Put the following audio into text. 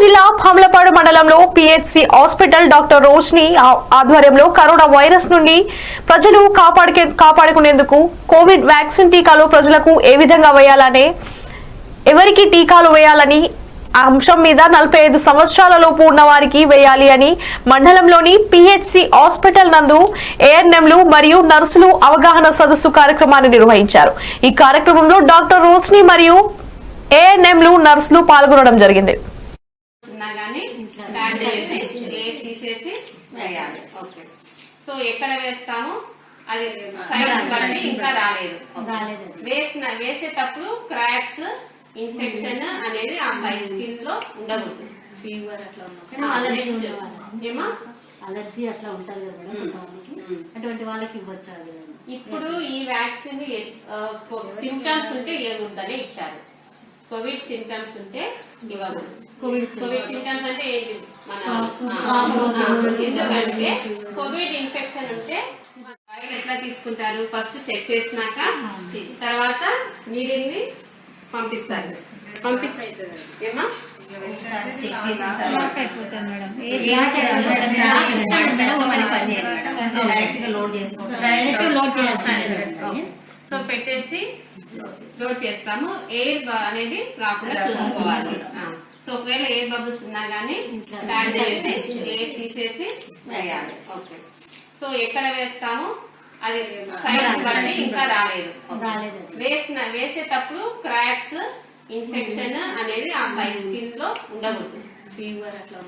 జిల్లా భమ్లపాడు మండలంలో PHC hospital doctor Roshni ఆధ్వర్యంలో కరోనా వైరస్ నుండి ప్రజలు కాపాడుకే కాపాడుకునేందుకు కోవిడ్ వ్యాక్సిన్ టీకాలు ప్రజలకు ఏ విధంగా వేయాలనే ఎవరికి టీకాలు వేయాలని ఆ అంశం మీద నలభై ఐదు సంవత్సరాలలోపు ఉన్న వారికి వేయాలి అని మండలంలోని పిహెచ్సి హాస్పిటల్ నందు ఏఎన్ఎంలు మరియు నర్సులు అవగాహన సదస్సు కార్యక్రమాన్ని నిర్వహించారు. ఈ కార్యక్రమంలో డాక్టర్ రోష్ని మరియు ఏఎన్ఎంలు నర్సులు పాల్గొనడం జరిగింది. ప్యాక్ చేసి ఏ తీసేసి వేయాలి. ఓకే సో ఎక్కడ వేస్తాము? అది సైడ్ బట్టి ఇంకా రాలేదు. వేసిన వేసేటప్పుడు క్రాక్స్ ఇన్ఫెక్షన్ అనేది ఆ సైడ్ స్కిన్లో ఉండకూడదు. ఫీవర్ అట్లా అలర్జీ అట్లా ఉంటది కదా మేడం కొంతమందికి. అటువంటి వాళ్ళకి ఇవ్వచ్చు ఇప్పుడు ఈ వ్యాక్సిన్ సిమ్టమ్స్ ఉంటే ఇవ్వకూడదని ఇచ్చారు. కోవిడ్ సిమ్టమ్స్ ఉంటే ఇవ్వకూడదు కోవిడ్ కోవిడ్ సిమ్టమ్స్ అంటే ఏంటి? మన. ఎందుకంటే కోవిడ్ ఇన్ఫెక్షన్ ఉంటే ఆయిల్ ఎట్లా తీసుకుంటారు? ఫస్ట్ చెక్ చేసినాక తర్వాత నీడిల్ని పంపిస్తారు. పంపించి ఏమా డైరెక్ట్ లోడ్ చేయాల్సిందే. సో పెట్టేసి లోడ్ చేస్తాము. ఎయిర్ అనేది రాకుండా చూసుకోవాలి. సో ఒకవేళ ఎయిర్ బబుల్స్ ఉన్నా గానీ ప్యాక్ చేసి ఎయిర్ తీసేసి వేయాలి. ఓకే. సో ఎక్కడ వేస్తాము? అది సైడ్ బట్టి ఇంకా రాలేదు. వేసిన వేసేటప్పుడు క్రాక్స్ ఇన్ఫెక్షన్ అనేది ఆ సైడ్ స్కిన్లో ఉండకూడదు. ఫీవర్ అట్లా